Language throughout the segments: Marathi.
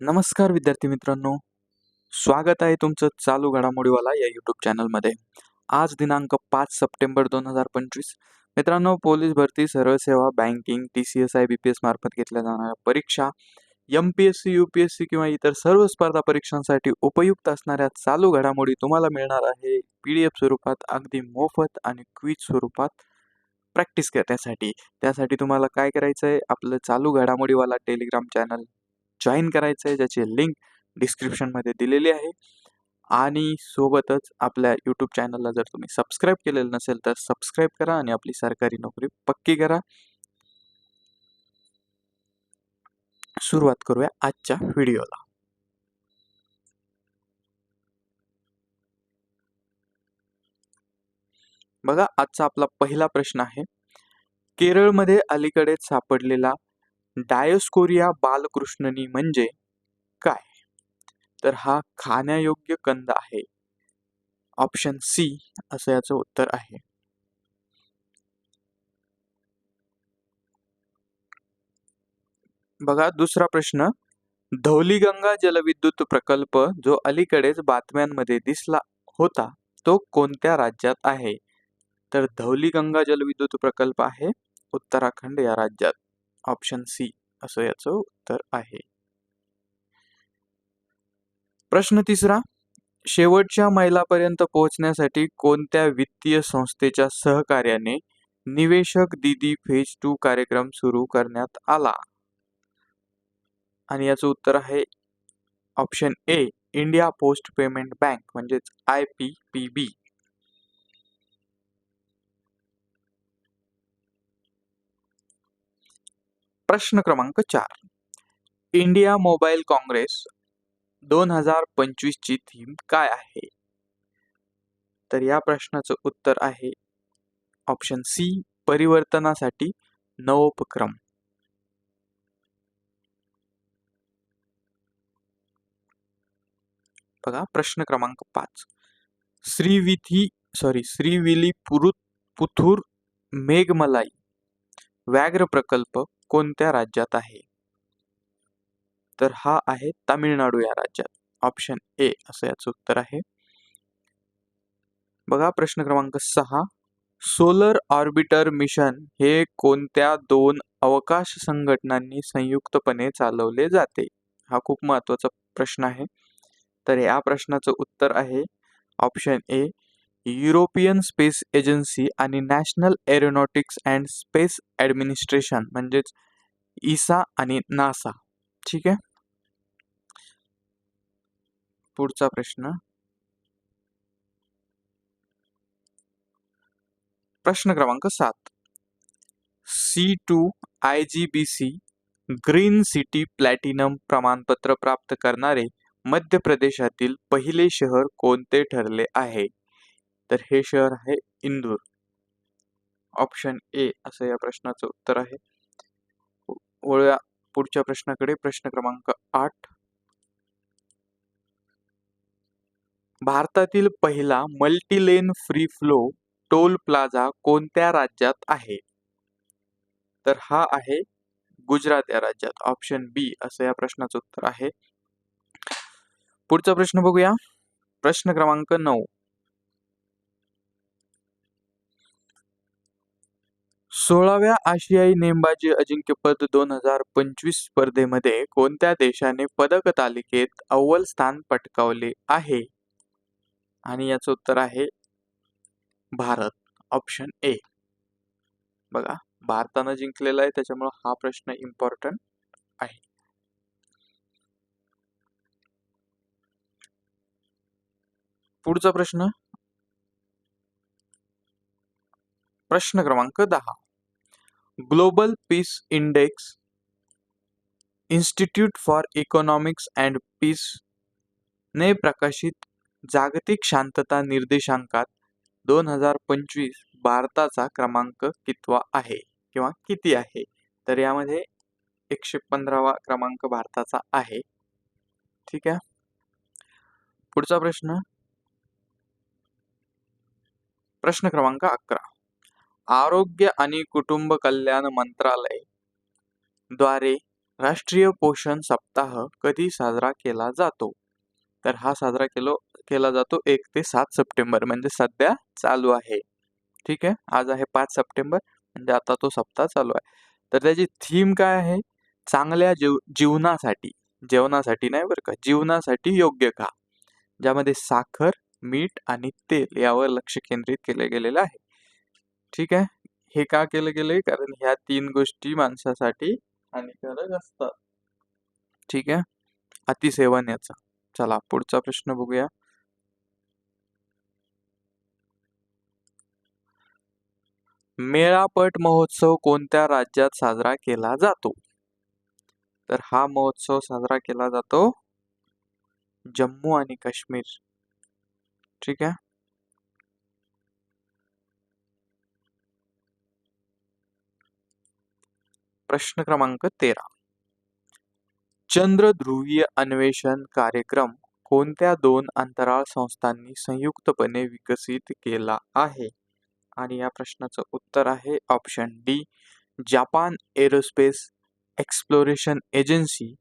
नमस्कार विद्यार्थी मित्रांनो. स्वागत आहे तुमचं चालू घडामोडीवाला या यूट्यूब चॅनलमध्ये आज दिनांक पाच सप्टेंबर दोन हजार पंचवीस. मित्रांनो पोलीस भरती सरळ सेवा banking T C S I B P S मार्फत घेतल्या जाणाऱ्या परीक्षा M P S C U P S C किंवा इतर सर्व स्पर्धा परीक्षांसाठी उपयुक्त असणाऱ्या चालू घडामोडी तुम्हाला मिळणार आहे. पी डी एफ स्वरूपात अगदी मोफत आणि क्विज स्वरूपात प्रॅक्टिस करण्यासाठी. त्यासाठी तुम्हाला काय करायचं आहे आपलं चालू घडामोडीवाला टेलिग्राम चॅनल जॉईन करायचं आहे ज्याची लिंक डिस्क्रिप्शनमध्ये दिलेली आहे. आणि सोबतच आपल्या यूट्यूब चॅनलला जर तुम्ही सबस्क्राईब केलेलं नसेल तर सबस्क्राईब करा आणि आपली सरकारी नोकरी पक्की करा. सुरुवात करूया आजच्या व्हिडिओला बघा आजचा आपला पहिला प्रश्न आहे. केरळमध्ये अलीकडेच सापडलेला डायोस्कोरिया बालकृष्णनी म्हणजे काय? तर हा खाण्यायोग्य कंद आहे. ऑप्शन सी असं याचं उत्तर आहे. बघा दुसरा प्रश्न. धौलीगंगा जलविद्युत प्रकल्प जो अलीकडेच बातम्यांमध्ये दिसला होता तो कोणत्या राज्यात आहे? तर धौलीगंगा जलविद्युत प्रकल्प आहे उत्तराखंड या राज्यात. ऑप्शन सी असं याचं उत्तर आहे. प्रश्न तिसरा शेवटच्या मैलापर्यंत पोहोचण्यासाठी कोणत्या वित्तीय संस्थेच्या सहकार्याने निवेशक दिदी फेज टू कार्यक्रम सुरू करण्यात आला? आणि याचं उत्तर आहे option A India post payment bank म्हणजेच आय पी पी बी. प्रश्न क्रमांक चार. इंडिया मोबाईल काँग्रेस दोन हजार पंचवीसची थीम काय आहे? तर या प्रश्नाचं उत्तर आहे ऑप्शन सी परिवर्तनासाठी नवोपक्रम. बघा प्रश्न क्रमांक पाच. श्रीविधी सॉरी श्रीविली पुरुत पुथूर मेघमलाई व्याघ्र प्रकल्प कोणत्या राज्यात आहे? तर हा आहे तामिळनाडू या राज्यात. ऑप्शन ए असं याचं उत्तर आहे. बघा प्रश्न क्रमांक सहा. सोलर ऑर्बिटर मिशन हे कोणत्या दोन अवकाश संघटनांनी संयुक्तपणे चालवले जाते? हा खूप महत्त्वाचा प्रश्न आहे. तर या प्रश्नाचं उत्तर आहे. Option A European space agency आणि national aeronautics and space administration म्हणजेच इसा आणि नासा. ठीक आहे? पुढचा प्रश्न. प्रश्न क्रमांक सात. C two I G B C green city platinum प्रमाणपत्र प्राप्त करणारे मध्य प्रदेशातील पहिले शहर कोणते ठरले आहे? तर हे शहर आहे इंदूर. ऑप्शन ए असं या प्रश्नाचं उत्तर आहे. वळूया पुढच्या प्रश्नाकडे. प्रश्न क्रमांक आठ. भारतातील पहिला multilane free flow toll plaza कोणत्या राज्यात आहे? तर हा आहे गुजरात या राज्यात. ऑप्शन बी असं या प्रश्नाचं उत्तर आहे. पुढचा प्रश्न बघूया. प्रश्न क्रमांक नऊ. सोळाव्या आशियाई नेमबाजी अजिंक्यपद दोन हजार पंचवीस स्पर्धेमध्ये कोणत्या देशाने पदक तालिकेत अव्वल स्थान पटकावले आहे? आणि याचं उत्तर आहे भारत ऑप्शन ए बघा भारतानं जिंकलेला आहे त्याच्यामुळे हा प्रश्न इम्पॉर्टंट आहे. पुढचा प्रश्न. प्रश्न क्रमांक दहा. Global peace index institute for economics and peace ने प्रकाशित जागतिक शांतता निर्देशांकात दोन हजार पंचवीस भारताचा क्रमांक कितवा आहे किंवा किती आहे? तर यामध्ये एकशे पंधरावा क्रमांक भारताचा आहे. ठीक आहे? पुढचा प्रश्न. प्रश्न क्रमांक अकरा. आरोग्य आणि कुटुंब कल्याण मंत्रालयद्वारे राष्ट्रीय पोषण सप्ताह कधी साजरा केला जातो? तर हा साजरा केलो केला जातो एक ते सात सप्टेंबर म्हणजे सध्या चालू आहे. ठीक आहे? आज आहे पाच सप्टेंबर म्हणजे आता तो सप्ताह चालू आहे. तर त्याची थीम काय आहे? चांगल्या जीव जीवनासाठी. जेवणासाठी नाही बरं का? जीवनासाठी योग्य का? ज्यामध्ये साखर मीठ आणि तेल यावर लक्ष केंद्रित केले गेलेलं आहे. ठीक आहे. हे का केलं गेलंय? कारण ह्या तीन गोष्टी माणसासाठी हानिकारक असतात. ठीक आहे? अतिसेवन याचा. चला पुढचा प्रश्न बघूया. मेळापट महोत्सव कोणत्या राज्यात साजरा केला जातो? तर हा महोत्सव साजरा केला जातो जम्मू आणि काश्मीर. ठीक आहे? प्रश्न क्रमांक तेरा. चंद्र ध्रुवीय अन्वेषण कार्यक्रम कोणत्या दोन अंतराळ संस्थांनी संयुक्तपणे विकसित केला आहे? आणि या प्रश्नाचं उत्तर आहे option D Japan aerospace exploration agency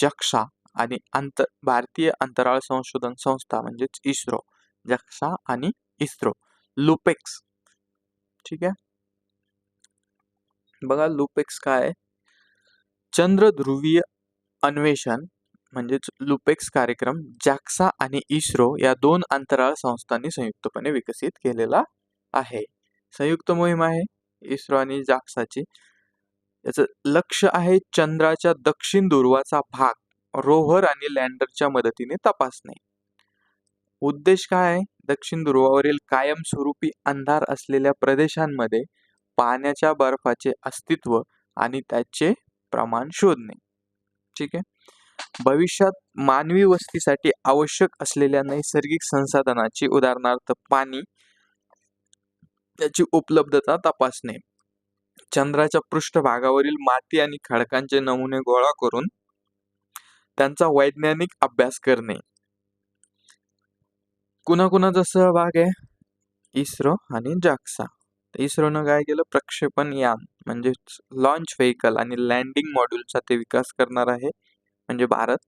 JAXA आणि अंत भारतीय अंतराळ संशोधन संस्था म्हणजेच इस्रो जक्षा आणि इस्रो लुपेक्स. ठीक आहे? बघा लुपेक्स काय चंद्र ध्रुवीय अन्वेषण म्हणजेच लुपेक्स कार्यक्रम जॅक्सा आणि इस्रो या दोन अंतराळ संस्थांनी संयुक्तपणे विकसित केलेला आहे. संयुक्त मोहीम आहे इस्रो आणि जाक्साची. याचं लक्ष आहे चंद्राच्या दक्षिण ध्रुवाचा भाग रोव्हर आणि लँडरच्या मदतीने तपासणे. उद्देश काय आहे? दक्षिण ध्रुवावरील कायमस्वरूपी अंधार असलेल्या प्रदेशांमध्ये पाण्याच्या बर्फाचे अस्तित्व आणि त्याचे प्रमाण शोधणे. ठीक आहे? भविष्यात मानवी वस्तीसाठी आवश्यक असलेल्या नैसर्गिक संसाधनाची उदाहरणार्थ पाणी त्याची उपलब्धता तपासणे. चंद्राच्या पृष्ठभागावरील माती आणि खडकांचे नमुने गोळा करून त्यांचा वैज्ञानिक अभ्यास करणे. कुणाकुणाचा सहभाग आहे? इस्रो आणि जाक्सा इस्रोनं काय केलं? प्रक्षेपण यान म्हणजे लॉन्च व्हेकल आणि लँडिंग मॉड्यूलचा ते विकास करणार आहे म्हणजे भारत.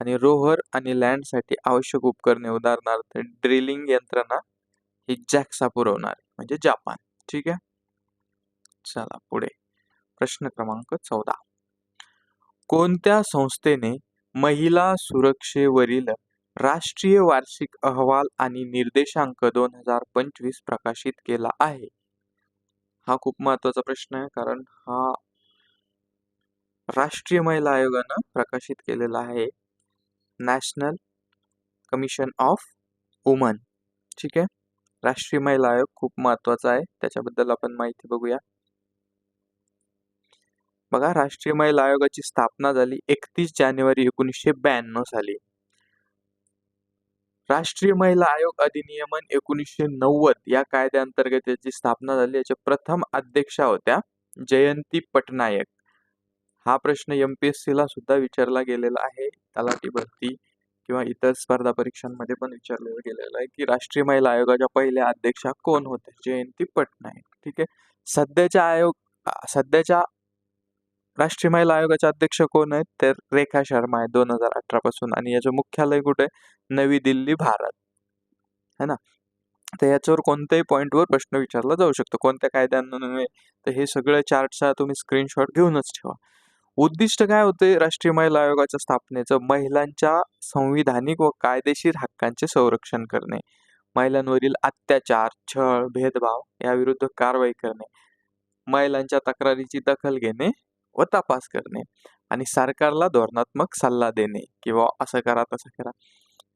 आणि रोव्हर आणि लँडसाठी आवश्यक उपकरणे उदाहरणार्थ ड्रिलिंग यंत्रणा ही जॅक्सा पुरवणार म्हणजे जापान. ठीक आहे? चला पुढे. प्रश्न क्रमांक चौदा. कोणत्या संस्थेने महिला सुरक्षेवरील राष्ट्रीय वार्षिक अहवाल आणि निर्देशांक दोन हजार पंचवीस प्रकाशित केला आहे? हा खूप महत्त्वाचा प्रश्न आहे कारण हा राष्ट्रीय महिला आयोगानं प्रकाशित केलेला आहे. National commission of women. ठीक आहे? राष्ट्रीय महिला आयोग खूप महत्त्वाचा आहे. त्याच्याबद्दल आपण माहिती बघूया. बघा राष्ट्रीय महिला आयोगाची स्थापना झाली एकतीस जानेवारी एकोणीसशे ब्याण्णव साली. राष्ट्रीय महिला आयोग अधिनियमन एकोणीसशे नव्वद या कायद्याअंतर्गत याची स्थापना झाली. याच्या प्रथम अध्यक्षा होत्या जयंती पटनायक. हा प्रश्न एम पी एस ला सुद्धा विचारला गेलेला आहे. तलाठी भरती किंवा इतर स्पर्धा परीक्षांमध्ये पण विचारलेलं गेलेलं आहे की राष्ट्रीय महिला आयोगाच्या पहिल्या अध्यक्षा कोण होते जयंती पटनायक. ठीक आहे. सध्याच्या आयोग सध्याच्या राष्ट्रीय महिला आयोगाचे अध्यक्ष कोण आहेत? तर रेखा शर्मा आहे दोन हजार अठरा पासून. आणि याचं मुख्यालय कुठे? नवी दिल्ली भारत. है ना? तर याच्यावर कोणत्याही पॉईंटवर प्रश्न विचारला जाऊ शकतो. कोणत्या कायद्यान्वये तर हे सगळं चार्टचा तुम्ही स्क्रीनशॉट घेऊनच ठेवा. उद्दिष्ट काय होते? राष्ट्रीय महिला आयोगाच्या स्थापनेचं महिलांच्या संविधानिक व कायदेशीर हक्कांचे संरक्षण करणे. महिलांवरील अत्याचार छळ भेदभाव याविरुद्ध कारवाई करणे. महिलांच्या तक्रारीची दखल घेणे. व तपास करणे आणि सरकारला धोरणात्मक सल्ला देणे किंवा असं करा तसं करा.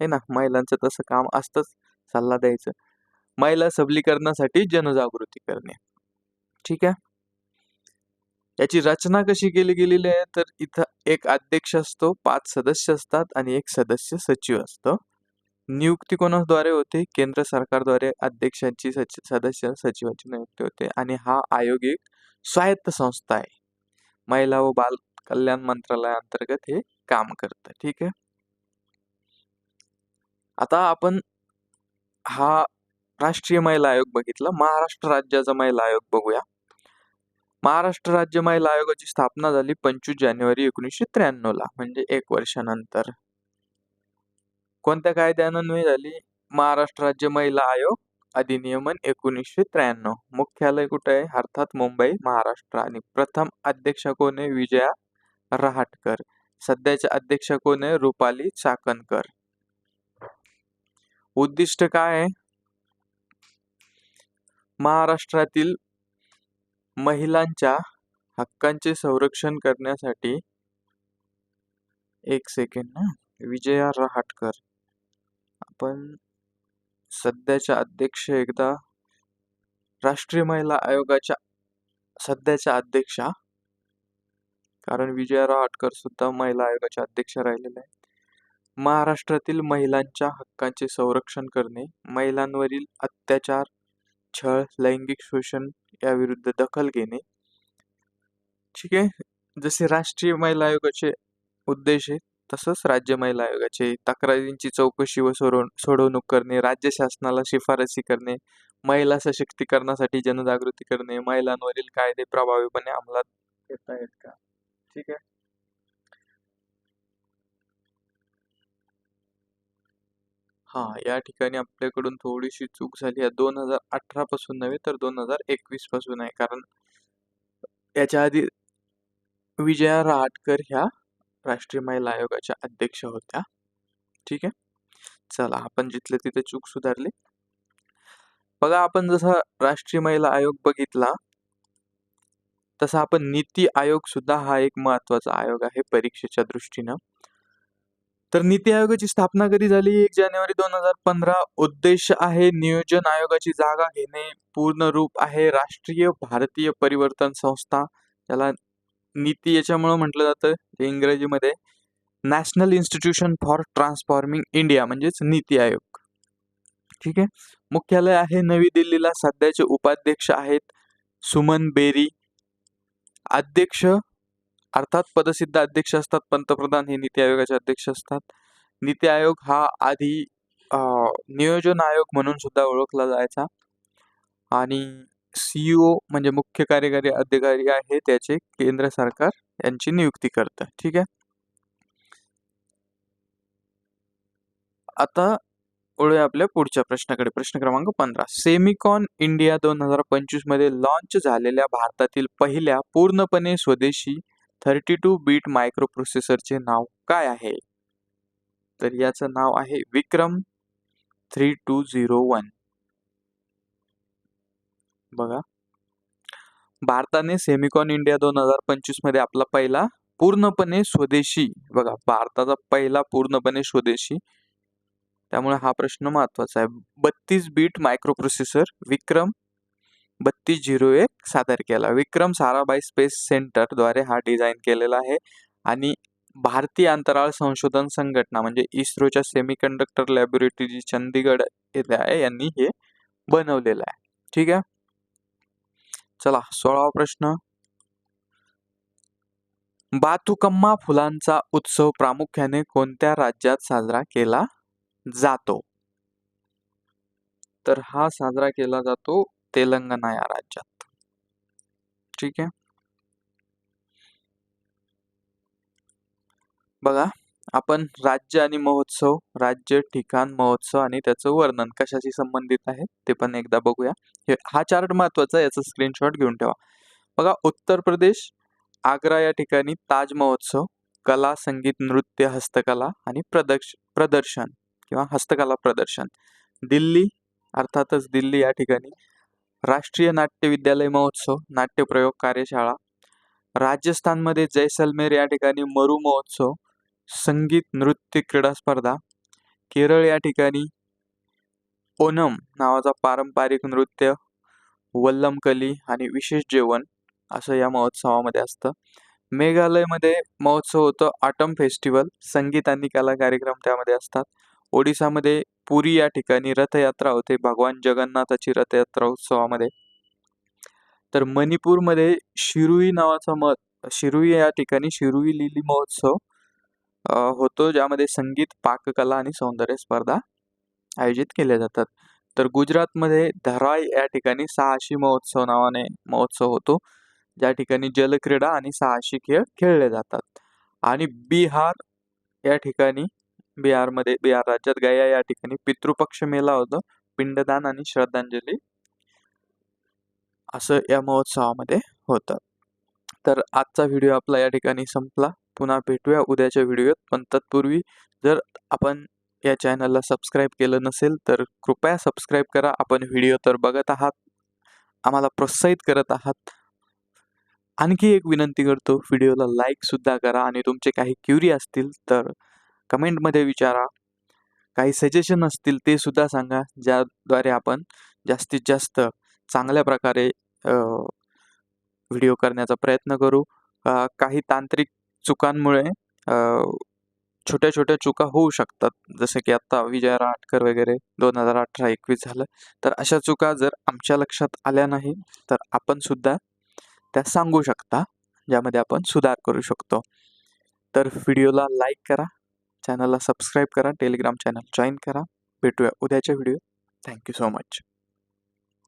हे ना महिलांचं तसं काम असतंच सल्ला द्यायचं. महिला सबलीकरणासाठी जनजागृती करणे. ठीक आहे? याची रचना कशी केली गेलेली आहे? तर इथं एक अध्यक्ष असतो पाच सदस्य असतात आणि एक सदस्य सचिव असतो. नियुक्ती कोणाद्वारे होते? केंद्र सरकारद्वारे अध्यक्षांची सदस्य सचिवाची नियुक्ती होते आणि हा आयोग एक स्वायत्त संस्था आहे. महिला व बाल कल्याण मंत्रालयाअंतर्गत हे काम करतं. ठीक आहे? आता आपण हा राष्ट्रीय महिला आयोग बघितला. महाराष्ट्र राज्याचा महिला आयोग बघूया. महाराष्ट्र राज्य महिला आयोगाची स्थापना झाली पंचवीस जानेवारी एकोणीसशे त्र्याण्णव ला म्हणजे एक वर्षानंतर. कोणत्या कायद्यान्वये झाली? महाराष्ट्र राज्य महिला आयोग अधिनियमन एकोणीसशे त्र्याण्णव. मुख्यालय कुठे आहे? अर्थात मुंबई महाराष्ट्र. आणि प्रथम अध्यक्ष कोण आहे? विजया रहाटकर. सध्याच्या अध्यक्ष कोण आहे? रुपाली चाकणकर. उद्दिष्ट काय आहे? महाराष्ट्रातील महिलांच्या हक्कांचे संरक्षण करण्यासाठी. एक सेकंड ना. विजया रहाटकर. आपण सध्याच्या अध्यक्ष एकदा राष्ट्रीय महिला आयोगाच्या सध्याच्या अध्यक्षा कारण विजया रहाटकर सुद्धा महिला आयोगाच्या अध्यक्ष राहिलेल्या आहेत. महाराष्ट्रातील महिलांच्या हक्कांचे संरक्षण करणे महिलांवरील अत्याचार छळ लैंगिक शोषण याविरुद्ध दखल घेणे ठीक आहे? जसे राष्ट्रीय महिला आयोगाचे उद्देश आहे तसंच राज्य महिला आयोगाचे तक्रारींची चौकशी व सोडवणूक करणे राज्य शासनाला शिफारसी करणे महिला सशक्तीकरणासाठी जनजागृती करणे महिलांवरील कायदे प्रभावीपणे अंमलात येत आहेत का? ठीक आहे. हा या ठिकाणी आपल्याकडून थोडीशी चूक झाली आहे. दोन हजार अठरा पासून नव्हे तर दोन हजार एकवीसपासून आहे. कारण याच्या आधी विजया रहाटकर ह्या राष्ट्रीय महिला आयोगाच्या अध्यक्ष होत्या. ठीक आहे? चला आपण जिथले तिथे चूक सुधारली. बघा आपण जसा राष्ट्रीय महिला आयोग बघितला तसा आपण नीती आयोग सुद्धा हा एक महत्त्वाचा आयोग आहे परीक्षेच्या दृष्टीनं. तर नीती आयोगाची स्थापना कधी झाली? एक जानेवारी दोन हजार पंधरा उद्देश आहे नियोजन आयोगाची जागा घेणे. पूर्ण रूप आहे राष्ट्रीय भारतीय परिवर्तन संस्था. त्याला नीती याच्यामुळं म्हटलं जातं इंग्रजीमध्ये national institution for transforming India म्हणजेच नीती आयोग. ठीक आहे? मुख्यालय आहे नवी दिल्लीला सध्याचे उपाध्यक्ष आहेत सुमन बेरी. अध्यक्ष अर्थात पदसिद्ध अध्यक्ष असतात पंतप्रधान हे नीती आयोगाचे अध्यक्ष असतात. नीती आयोग हा आधी नियोजन आयोग म्हणून सुद्धा ओळखला जायचा. आणि सीईओ म्हणजे मुख्य कार्यकारी अधिकारी आहे त्याचे केंद्र सरकार यांची नियुक्ती करतं. ठीक आहे? आता वळूया आपल्या पुढच्या प्रश्नाकडे. प्रश्न क्रमांक पंधरा. सेमिकॉन इंडिया दोन हजार पंचवीसमध्ये लॉन्च झालेल्या भारतातील पहिल्या पूर्णपणे स्वदेशी थर्टी टू बीट मायक्रो प्रोसेसरचे नाव काय आहे? तर याचं नाव आहे Vikram three two zero one. बघा. भारताने सेमिकॉन इंडिया दोन हजार पंचवीसमध्ये आपला पहिला पूर्णपणे स्वदेशी बघा भारताचा पहिला पूर्णपणे स्वदेशी. त्यामुळे हा प्रश्न महत्त्वाचा आहे. बत्तीस बीट मायक्रो प्रोसेसर विक्रम बत्तीस झिरो एक सादर केला. विक्रम साराभाई स्पेस सेंटरद्वारे हा डिझाईन केलेला आहे. आणि भारतीय अंतराळ संशोधन संघटना म्हणजे इस्रोच्या सेमीकंडक्टर लॅबोरेटरी चंदीगड येथे आहे. यांनी हे बनवलेलं आहे. ठीक आहे? चला सोळावा प्रश्न. बातुकम्मा फुलांचा उत्सव प्रामुख्याने कोणत्या राज्यात साजरा केला जातो? तर हा साजरा केला जातो तेलंगणा या राज्यात. ठीक आहे? बघा. आपण राज्य आणि महोत्सव राज्य ठिकाण महोत्सव आणि त्याचं वर्णन कशाशी संबंधित आहे ते पण एकदा बघूया. हे हा चार्ट महत्त्वाचा याचा स्क्रीनशॉट घेऊन ठेवा. बघा उत्तर प्रदेश आग्रा या ठिकाणी ताज महोत्सव कला संगीत नृत्य हस्तकला आणि प्रदर्श प्रदर्शन किंवा हस्तकला प्रदर्शन. दिल्ली अर्थातच दिल्ली या ठिकाणी राष्ट्रीय नाट्य विद्यालय महोत्सव नाट्यप्रयोग कार्यशाळा राजस्थानमध्ये जैसलमेर या ठिकाणी मरू महोत्सव संगीत नृत्य क्रीडा स्पर्धा. केरळ या ठिकाणी ओनम नावाचा पारंपरिक नृत्य वल्लमकली आणि विशेष जेवण असं या महोत्सवामध्ये असतं. मेघालयमध्ये महोत्सव होतो आटम फेस्टिवल. संगीत आणि कला कार्यक्रम त्यामध्ये असतात. ओडिसामध्ये पुरी या ठिकाणी रथयात्रा होते. भगवान जगन्नाथाची रथयात्रा उत्सवामध्ये. तर मणिपूरमध्ये शिरुई नावाचा मत शिरुई या ठिकाणी शिरुई लिली महोत्सव होतो ज्यामध्ये संगीत पाककला आणि सौंदर्य स्पर्धा आयोजित केल्या जातात. तर गुजरातमध्ये धराय या ठिकाणी सहाशी महोत्सव नावाने महोत्सव होतो. ज्या ठिकाणी जलक्रीडा आणि साहसी खेळ खेळले जातात. आणि बिहार या ठिकाणी बिहारमध्ये बिहार राज्यात गया या ठिकाणी पितृपक्ष मेला होतो. पिंडदान आणि श्रद्धांजली असं या महोत्सवामध्ये होतं. तर आजचा व्हिडिओ आपला या ठिकाणी संपला. पुन्हा भेटूया उद्याच्या व्हिडिओत. पण तत्पूर्वी जर आपण या चॅनलला सबस्क्राईब केलं नसेल तर कृपया सबस्क्राईब करा. आपण व्हिडिओ तर बघत आहात आम्हाला प्रोत्साहित करत आहात. आणखी एक विनंती करतो व्हिडिओला लाईकसुद्धा करा आणि तुमचे काही क्युरी असतील तर कमेंटमध्ये विचारा. काही सजेशन असतील ते सुद्धा सांगा ज्याद्वारे आपण जास्तीत जास्त चांगल्या प्रकारे व्हिडिओ करण्याचा प्रयत्न करू. काही तांत्रिक चुकांमुळे छोट्या छोट्या चुका होऊ शकतात. जसं की आत्ता विजय राटकर वगैरे दोन हजार अठरा एकवीस झालं तर अशा चुका जर आमच्या लक्षात आल्या नाही तर आपण सुद्धा त्या सांगू शकता ज्यामध्ये आपण सुधार करू शकतो. तर व्हिडिओला लाईक करा चॅनलला सबस्क्राईब करा टेलिग्राम चॅनल जॉईन करा. भेटूया उद्याच्या व्हिडिओ. Thank you so much.